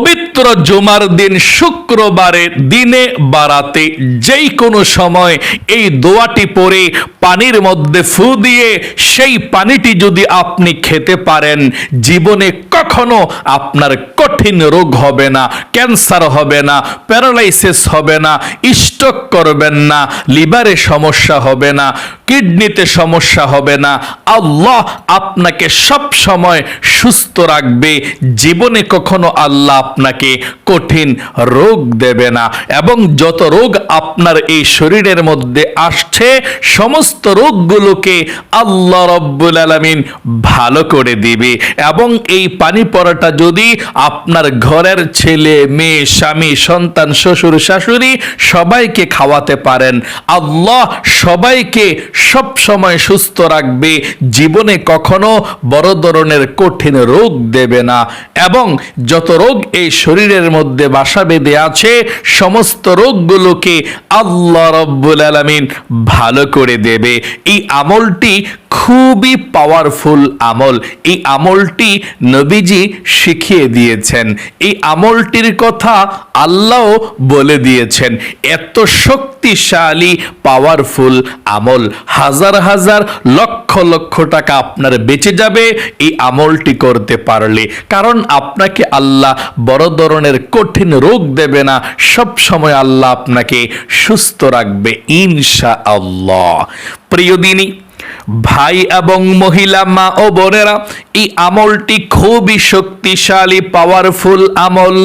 পবিত্র জুমার দিন শুক্রবারে দিনে বাড়াতে যেই কোনো সময় এই দোয়াটি পরে পানির মধ্যে ফু দিয়ে সেই পানিটি যদি আপনি খেতে পারেন, জীবনে কখনো আপনার কঠিন রোগ হবে না, ক্যান্সার হবে না, প্যারালাইসিস হবে না, স্ট্রোক করবেন না, লিভারে সমস্যা হবে না, কিডনিতে সমস্যা হবে না। আল্লাহ আপনাকে সব সময় সুস্থ রাখবে। জীবনে কখনো আল্লাহ আপনাকে কঠিন রোগ দেবে না এবং যত রোগ আপনার এই শরীরের মধ্যে আসছে, সমস্ত রোগগুলোকে আল্লাহ রব্বুল আলমিন ভালো করে দিবে এবং এই পানি পড়াটা যদি আপনার ঘরের ছেলে, মেয়ে, স্বামী, সন্তান, শ্বশুর, শাশুড়ি সবাইকে খাওয়াতে পারেন, আল্লাহ সবাইকে সব সময় সুস্থ রাখবে, জীবনে কখনো বড় ধরনের কঠিন রোগ দেবে না এবং যত রোগ এই শরীরের মধ্যে বাসা বেঁধে আছে, সমস্ত রোগগুলোকে আল্লাহ রব্বুল আলমিন ভালো করে দেবে। এই আমলটি খুবই পাওয়ারফুল আমল। এই আমলটি নবীজি শিখিয়ে দিয়েছেন। এই আমলটির কথা আল্লাহ বলে দিয়েছেন। এত শক্তিশালী পাওয়ারফুল আমল। হাজার হাজার লক্ষ লক্ষ টাকা আপনার বেঁচে যাবে এই আমলটি করতে পারলে। কারণ আপনাকে আল্লাহ বড় ধরনের কঠিন রোগ দেবে না। সব সময় আল্লাহ আপনাকে সুস্থ রাখবে ইনশা আল্লাহ প্রিয় দিনী ভাই এবং মহিলা, মা ও বোনেরা, এই আমলটি খুবই শক্তিশালী পাওয়ারফুল আমল।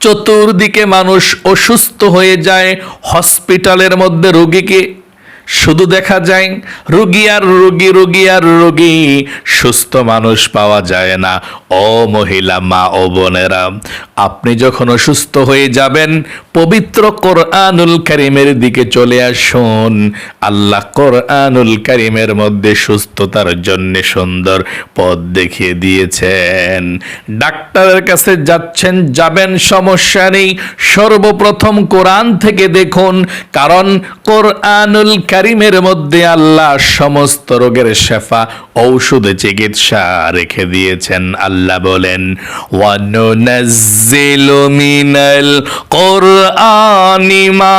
চতুর্দিকে মানুষ অসুস্থ হয়ে যায় হসপিটালের মধ্যে রোগীকে শুধু দেখা যায় রোগী আর রোগী রোগী আর রোগী। সুস্থ মানুষ পাওয়া যায় না। ও মহিলা, মা ও বোনেরা, আপনি যখন অসুস্থ হয়ে যাবেন, পবিত্র কোরআনুল কারিমের দিকে চলে আসুন। আল্লাহ কোরআনুল কারিমের মধ্যে সুস্থতার জন্য সুন্দর পথ দেখিয়ে দিয়েছেন। ডাক্তারের কাছে যাচ্ছেন, যাবেন, সমস্যা নেই। সর্বপ্রথম কোরআন থেকে দেখুন, কারণ কোরআনুল কারিমের মধ্যে আল্লাহ সমস্ত রোগের শেফা, ঔষধ চিকিৎসা রেখে দিয়েছেন। আল্লাহ বলেন মিনাল কোরআনি মা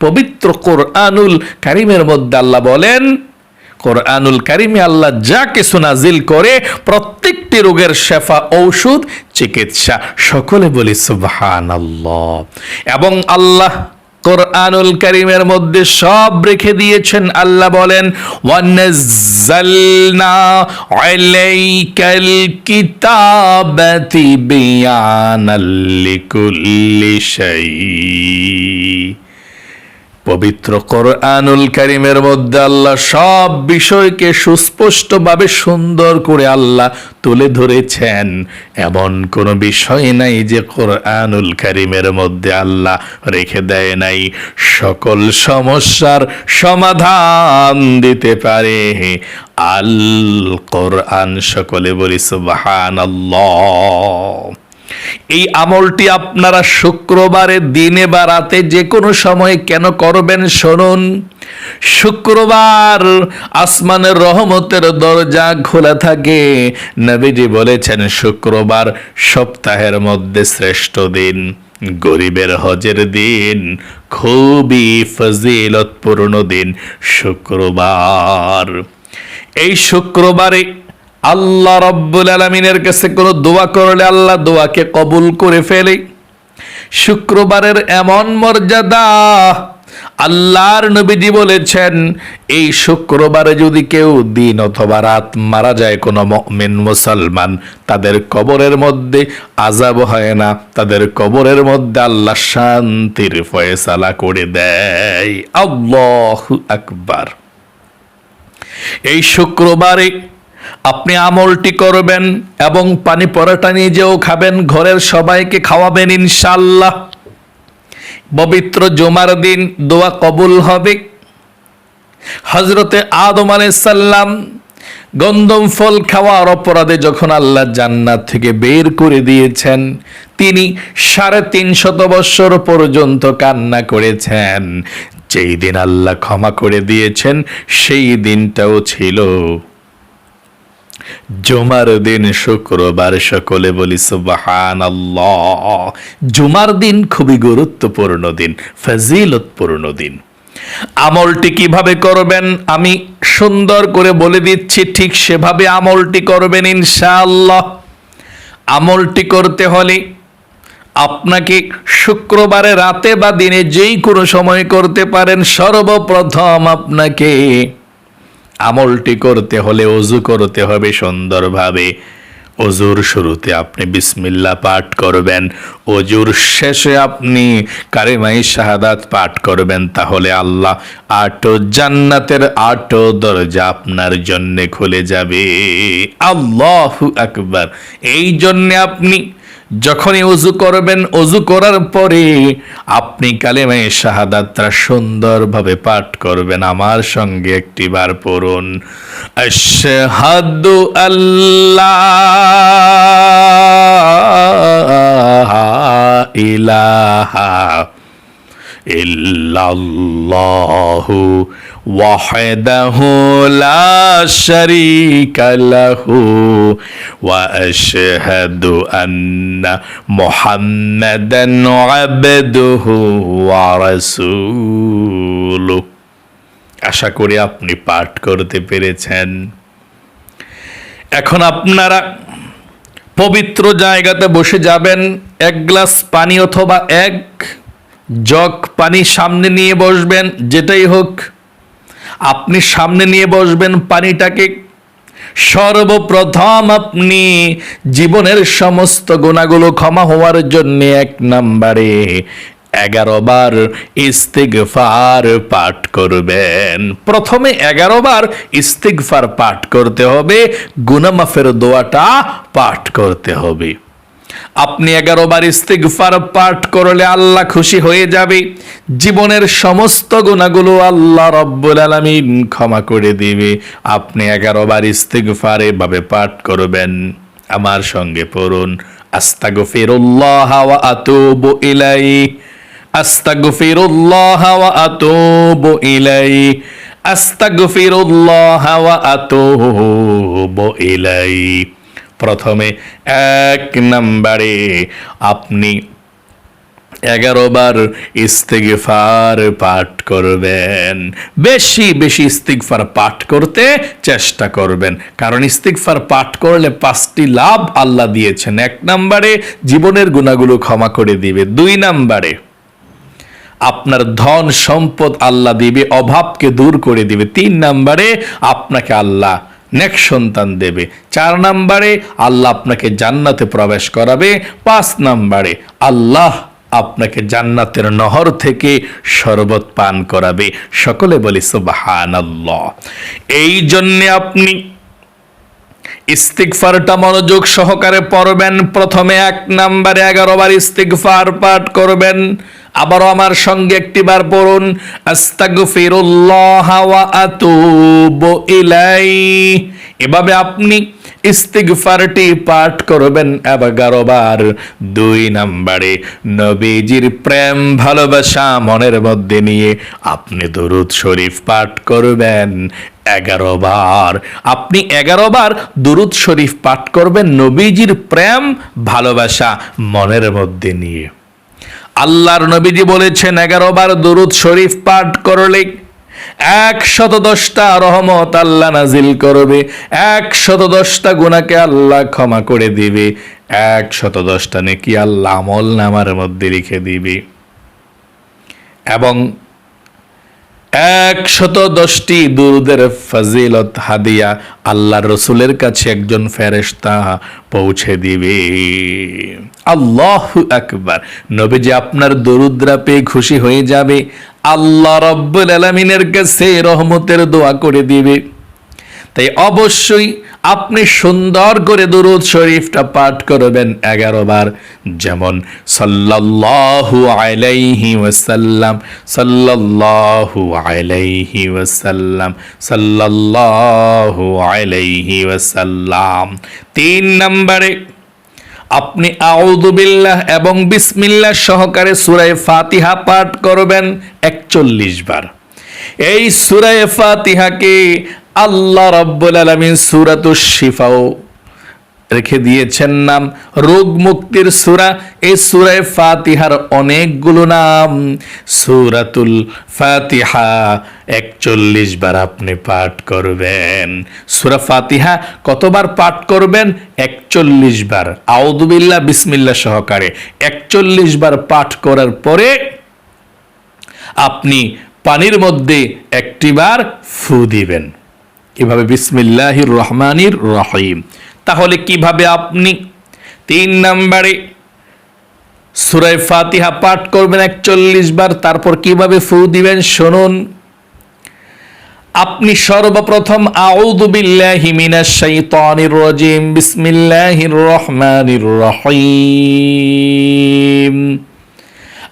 পবিত্র কোরআনুল কারিমের মধ্যে আল্লাহ বলেন কোরআনুল কারিমে আল্লাহ যা কিছু নাজিল করে প্রত্যেকটি রোগের শেফা, ঔষধ, চিকিৎসা। সকলে বলি সুবহান আল্লাহ এবং আল্লাহ কোরআনুল কারিমের মধ্যে সব রেখে দিয়েছেন। আল্লাহ বলেন, ওয়ানাজ্জালনা আলাইকাল পবিত্র কোরআনুল কারিমের মধ্যে আল্লাহ সব বিষয়কে সুস্পষ্টভাবে সুন্দর করে আল্লাহ তুলে ধরেছেন। এমন কোনো বিষয় নাই যে কোরআনুল কারিমের মধ্যে আল্লাহ রেখে দেয় নাই। সকল সমস্যার সমাধান দিতে পারে। আল কোরআন সকলে বলি সুবহানাল্লাহ। এই আমলটি আপনারা শুক্রবারে দিনে বা রাতে যে কোনো সময় কেন করবেন শুনুন। শুক্রবার আসমানের রহমতের দরজা খোলা থাকে। নবীজি বলেছেন, শুক্রবার সপ্তাহের মধ্যে শ্রেষ্ঠ দিন। গরিবের হজের দিন, খুবই ফজিলতপূর্ণ দিন। শুক্রবার। এই শুক্রবারে আল্লাহ রব্বুল আলমিনের কাছে কোনো দোয়া করলে আল্লাহ দোয়াকে কবুল করে ফেলে। শুক্রবারের এমন মর্যাদা আল্লাহর নবীজি বলেছেন, এই শুক্রবারে যদি কেউ দিন অথবা রাত মারা যায় কোনো মমিন মুসলমান, তাদের কবরের মধ্যে আজাব হয় না, তাদের কবরের মধ্যে আল্লাহ শান্তির ফয়সালা করে দেয়। আল্লাহ আকবার। এই শুক্রবারে আপনি আমলটি করবেন এবং পানি পরাটা নিজেও খাবেন, ঘরের সবাইকে খাওয়াবেন ইনশাল্লাহ পবিত্র জমার দিন দোয়া কবুল হবে। হজরতে আদম সাল্লাম গন্দম ফল খাওয়ার অপরাধে যখন আল্লাহ জান্নাত থেকে বের করে দিয়েছেন, তিনি সাড়ে তিন শত বৎসর পর্যন্ত কান্না করেছেন। যেই দিন আল্লাহ ক্ষমা করে দিয়েছেন, সেই দিনটাও ছিল। জুমার দিন শুক্রবার, সকলে বলি সুবাহান জুমার দিন খুবই গুরুত্বপূর্ণ দিন, ফজিলতপূর্ণ দিন। আমলটি কীভাবে করবেন আমি সুন্দর করে বলে দিচ্ছি, ঠিক সেভাবে আমলটি করবেন ইনশাআল্লাহ। আমলটি করতে হলে আপনাকে শুক্রবারে রাতে বা দিনে যেই কোনো সময় করতে পারেন, সর্বপ্রথম আপনাকে আমলটি করতে হলে অজু করতে হবে সুন্দরভাবে। অজুর শুরুতে আপনি বিসমিল্লা পাঠ করবেন। অজুর শেষে আপনি কারিমাই শাহাদাত পাঠ করবেন। তাহলে আল্লাহ আটো জান্নাতের আটো দরজা আপনার জন্যে খুলে যাবে। আল্লাহ আকবার। এই জন্যে আপনি যখনই অজু করবেন অজু করার পরে আপনি কালেমায় শাহাদাতটা সুন্দরভাবে পাঠ করবেন। আমার সঙ্গে একটি বার পড়ুন। আশহাদু আল্লাহ ইলাহা ইল্লাল্লাহু ওয়াহদাহু লা শারীকা লাহু ওয়া আশহাদু আন্না মুহাম্মাদান আবদুহু ওয়া রাসূলুহু। আশা করি আপনি পাঠ করতে পেরেছেন। এখন আপনারা পবিত্র জায়গাতে বসে যাবেন, এক গ্লাস পানি অথবা এক জগ পানি সামনে নিয়ে বসবেন, যেটাই হোক, আপনি সামনে নিয়ে বসবেন পানিটাকে। সর্বপ্রথম আপনি জীবনের সমস্ত গুণাগুলো ক্ষমা হওয়ার জন্য এক নাম্বারে এগারো বার ইস্তিগফার পাঠ করবেন। প্রথমে এগারো বার ইস্তিগফার পাঠ করতে হবে, গুনামাফের দোয়াটা পাঠ করতে হবে। আপনি এগারো বার ইস্তিগফার পাঠ করলে আল্লাহ খুশি হয়ে যাবে। জীবনের সমস্ত গুণাগুলো আল্লাহ রব্বুল আলমিন ক্ষমা করে দিবে। আপনি এগারো বার ইস্তিগফার এভাবে পাঠ করবেন। আমার সঙ্গে পড়ুন। আস্তাগফিরুল্লাহ ওয়া আতুবু ইলাইহি। আস্তাগফিরুল্লাহ ওয়া আতুবু ইলাইহি। আস্তাগফিরুল্লাহ প্রথমে এক নাম্বারে আপনি এগারো বার ইস্তিগফার পাঠ করবেন। বেশি বেশি ইস্তিগফার পাঠ করতে চেষ্টা করবেন। কারণ ইস্তিগফার পাঠ করলে পাঁচটি লাভ আল্লাহ দিয়েছেন। এক নাম্বারে জীবনের গুণাগুলো ক্ষমা করে দিবে। দুই নাম্বারে আপনার ধন সম্পদ আল্লাহ দিবে, অভাবকে দূর করে দিবে। তিন নাম্বারে আপনাকে আল্লাহ নেক সন্তান দেবে। চার নাম্বারে, আল্লাহ আপনাকে জান্নাতে প্রবেশ করাবে। পাঁচ নাম্বারে, আল্লাহ আপনাকে জান্নাতের নহর থেকে শরবত পান করাবে। সকলে বলি সুবাহান এই জন্যে আপনি ইস্তিগফারটা মনোযোগ সহকারে পড়বেন। প্রথমে এক নাম্বারে এগারো বার ইস্তিগফার পাঠ করবেন। আবারও আমার সঙ্গে একটিবার পড়ুন। আস্তাগফিরুল্লাহ ওয়া আতুবু ইলাই এভাবে আপনি ইস্তিগফারটি পাঠ করবেন এগারো বার দুই নাম্বারে, নবীজির প্রেম, ভালোবাসা মনের মধ্যে নিয়ে আপনি দরুদ শরীফ পাঠ করবেন এগারো বার আপনি এগারো বার দুরুদ শরীফ পাঠ করবেন নবীজির প্রেম, ভালোবাসা মনের মধ্যে নিয়ে। আল্লাহর নবীজি বলেছেন এগারো বার দুরুদ শরীফ পাঠ করলে একশত দশটা রহমত আল্লাহ নাজিল করবে একশত দশটা গুণাকে আল্লাহ ক্ষমা করে দিবে একশত দশটা নেকি আল্লাহ আমল নামার মধ্যে লিখে দিবে। এবং একশত দশটি দুরুদের ফজিলত হাদিয়া আল্লাহ রসুলের কাছে একজন ফেরেস্তা পৌঁছে দিবে। আল্লাহ একবার আকবার। যে আপনার দরুদ্রা পেয়ে খুশি হয়ে যাবে। আল্লাহ রব্বুল আলমিনের কাছে রহমতের দোয়া করে দিবে। তাই অবশ্যই আপনি সুন্দর করে দুরুদ শরীফটা পাঠ করবেন এগারো বার। যেমন, সাল্লাল্লাহু আলাইহি ওয়াসাল্লাম, সাল্লাল্লাহু আলাইহি ওয়াসাল্লাম, সাল্লাল্লাহু আলাইহি ওয়াসাল্লাম। তিন নম্বরে, আপনি আউদুবিল্লাহ এবং বিসমিল্লাহ সহকারে সুরায় ফাতিহা পাঠ করবেন একচল্লিশ বার। এই সুরায় ফাতিহাকে আল্লাহ রব্বুল আলমিন সুরাতুস শিফাও রেখে দিয়েছেন নাম। রোগ মুক্তির সুরা, এই সুরায় ফাতিহার অনেকগুলো নাম। সুরাতুল ফাতিহা একচল্লিশ বার আপনি পাঠ করবেন। সুরা ফাতিহা কতবার পাঠ করবেন? একচল্লিশ বার। আউদুবিল্লাহ বিসমিল্লা সহকারে একচল্লিশ বার পাঠ করার পরে আপনি পানির মধ্যে একটিবার ফু দিবেন। এভাবে বিসমিল্লাহির রহমানির রহিম। তাহলে কীভাবে আপনি তিন নম্বরে সুরাই ফাতিহা পাঠ করবেন, একচল্লিশ বার, তারপর কীভাবে ফু দিবেন শুনুন। আপনি সর্বপ্রথম রাজিম বিসমিল্লাহির রহমানির রহিম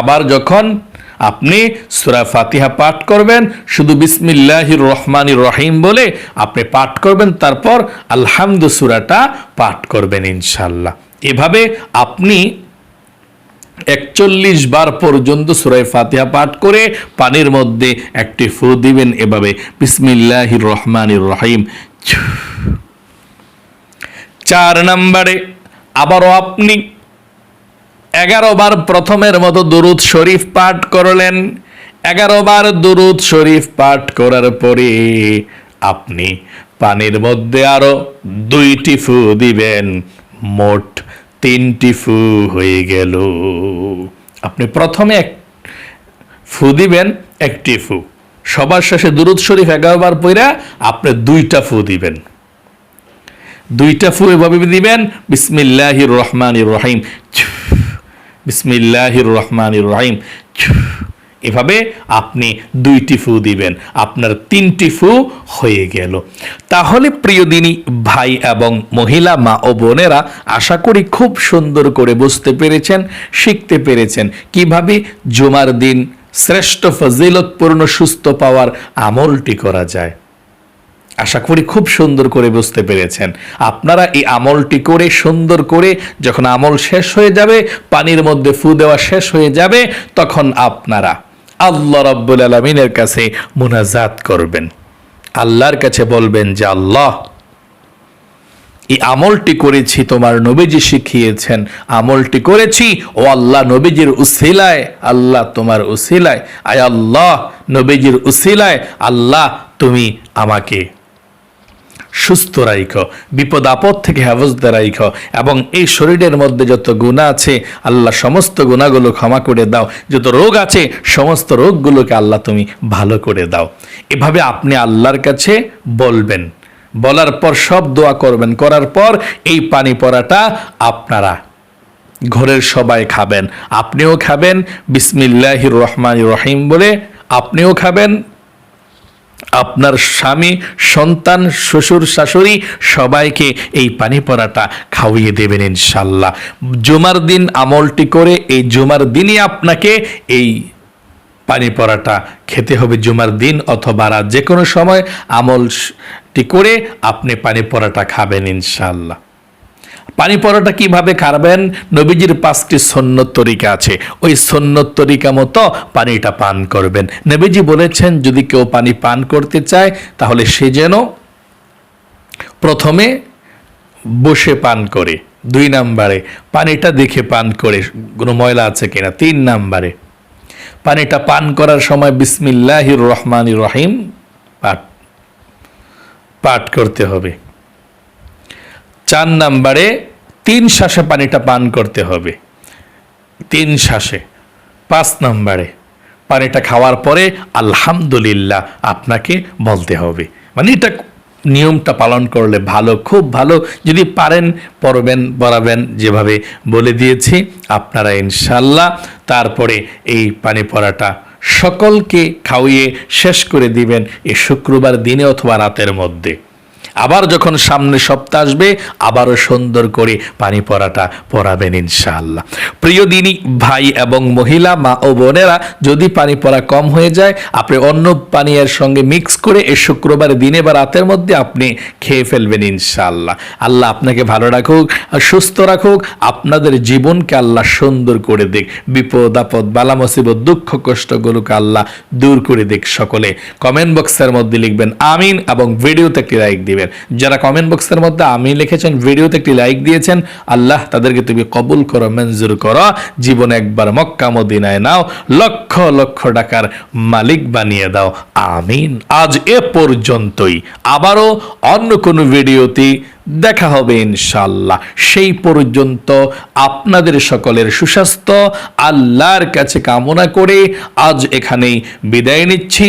আবার যখন আপনি সুরা ফাতিহা পাঠ করবেন, শুধু বিসমিল্লাহির রহমান রহিম বলে আপনি পাঠ করবেন, তারপর আলহামদু সুরাটা পাঠ করবেন ইনশাল্লাহ এভাবে আপনি একচল্লিশ বার পর্যন্ত সুরাই ফাতিহা পাঠ করে পানির মধ্যে একটি ফু দিবেন, এভাবে বিসমিল্লাহির রহমানির রহিম। চার নম্বরে আবারও আপনি এগারো বার প্রথমের মতো দুরুদ শরীফ পাঠ করলেন। এগারো বার দুরুদ শরীফ পাঠ করার পরে আপনি পানির মধ্যে আরও দুইটি ফু দিবেন। মোট তিনটি ফু হয়ে গেল। আপনি প্রথমে এক ফু দিবেন, একটি ফু। সবার শেষে দুরুদ শরীফ এগারো বার পইরা আপনি দুইটা ফু দিবেন। দুইটা ফু এভাবে দিবেন, বিসমিল্লাহির রহমানির রহিম। বিসমিল্লাহির রহমানির রহিম এভাবে আপনি দুইটি ফু দিবেন, আপনার তিনটি ফু হয়ে গেল। তাহলে প্রিয় দিনী, ভাই এবং মহিলা, মা ও বোনেরা, আশা করি খুব সুন্দর করে বুঝতে পেরেছেন, শিখতে পেরেছেন কীভাবে জুমার দিন শ্রেষ্ঠ ফজিলতপূর্ণ সুস্থ পাওয়ার আমলটি করা যায়। আশা করি খুব সুন্দর করে বুঝতে পেরেছেন। আপনারা এই আমলটি করে, সুন্দর করে যখন আমল শেষ হয়ে যাবে, পানির মধ্যে ফু দেওয়া শেষ হয়ে যাবে, তখন আপনারা আল্লাহ রাব্বুল আলমিনের কাছে মোনাজাত করবেন। আল্লাহর কাছে বলবেন যে, আল্লাহ, এই আমলটি করেছি, তোমার নবীজি শিখিয়েছেন। আমলটি করেছি, ও আল্লাহ, নবীজির উসিলায়, আল্লাহ তোমার উসিলায়। আয় আল্লাহ, নবীজির উসিলায়, আল্লাহ তুমি আমাকে সুস্থ রাইখ, বিপদ আপদ থেকে হেফজদে রাইখ এবং এই শরীরের মধ্যে যত গুণা আছে, আল্লাহ সমস্ত গুণাগুলো ক্ষমা করে দাও। যত রোগ আছে, সমস্ত রোগগুলোকে আল্লাহ তুমি ভালো করে দাও। এভাবে আপনি আল্লাহর কাছে বলবেন। বলার পর সব দোয়া করবেন। করার পর এই পানি পড়াটা আপনারা ঘরের সবাই খাবেন। আপনিও খাবেন। বিসমিল্লাহির রহমান রহিম বলে আপনিও খাবেন। আপনার স্বামী, সন্তান, শ্বশুর, শাশুড়ি সবাইকে এই পানি পরাটা খাওয়িয়ে দেবেন ইনশাল্লাহ জুমার দিন আমলটি করে এই জুমার দিনই আপনাকে এই পানি পরাটা খেতে হবে। জুমার দিন অথবা রাত যে কোনো সময় আমলটি করে আপনি পানি পরাটা খাবেন ইনশাল্লাহ পানি পরোটা কীভাবে খাবেন নবীজির পাঁচটি সন্ন্যত তরিকা আছে। ওই সন্ন্যত তরিকা মতো পানিটা পান করবেন। নবীজি বলেছেন, যদি কেউ পানি পান করতে চায়, তাহলে সে যেন প্রথমে বসে পান করে। দুই নাম্বারে, পানিটা দেখে পান করে। কোনো ময়লা আছে কিনা? তিন নাম্বারে, পানিটা পান করার সময় বিসমিল্লাহির রহমান রহিম পাঠ পাঠ করতে হবে। চার নাম্বারে তিন শ্বাসে পানিটা পান করতে হবে। তিন শ্বাসে। পাঁচ নাম্বারে পানিটা খাওয়ার পরে আলহামদুলিল্লাহ আপনাকে বলতে হবে। মানে এটা নিয়মটা পালন করলে ভালো, খুব ভালো। যদি পারেন, পড়বেন, পড়াবেন, যেভাবে বলে দিয়েছি, আপনারা ইনশাল্লাহ তারপরে এই পানি পড়াটা সকলকে খাওয়িয়ে শেষ করে দিবেন এই শুক্রবার দিনে অথবা রাতের মধ্যে। আবার যখন সামনে সপ্তাহ আসবে, আবারও সুন্দর করে পানি পরাটা পরাবেন ইনশাআল্লাহ। প্রিয় দিনী, ভাই এবং মহিলা, মা ও বোনেরা, যদি পানি পরা কম হয়ে যায়, আপনি অন্য পানীয়ের সঙ্গে মিক্স করে এই শুক্রবার দিনে বা রাতের মধ্যে আপনি খেয়ে ফেলবেন ইনশাআল্লাহ। আল্লাহ আপনাকে ভালো রাখুক সুস্থ রাখুক, আপনাদের জীবনকে আল্লাহ সুন্দর করে দিক। বিপদ, আপদ, বালা, মুসিবত, দুঃখ, কষ্টগুলোকে আল্লাহ দূর করে দিক সকলে। কমেন্ট বক্সের মধ্যে লিখবেন, আমিন, এবং ভিডিওতে একটি লাইক দিবেন। যারা কমেন্ট বক্সের মধ্যে আমি লিখেছেন, ভিডিওতে একটি লাইক দিয়েছেন, আল্লাহ তাদেরকে তুমি কবুল করো, মঞ্জুর করো। জীবনে একবার মক্কা মদিনায় নাও, লক্ষ লক্ষ টাকার মালিক বানিয়ে দাও। আমিন। আজ এ পর্যন্তই। আবারও অন্য কোনো ভিডিওতে দেখা হবে ইনশাল্লাহ সেই পর্যন্ত আপনাদের সকলের সুস্বাস্থ্য, আল্লাহর কাছে কামনা করে আজ এখানেই বিদায় নিচ্ছি।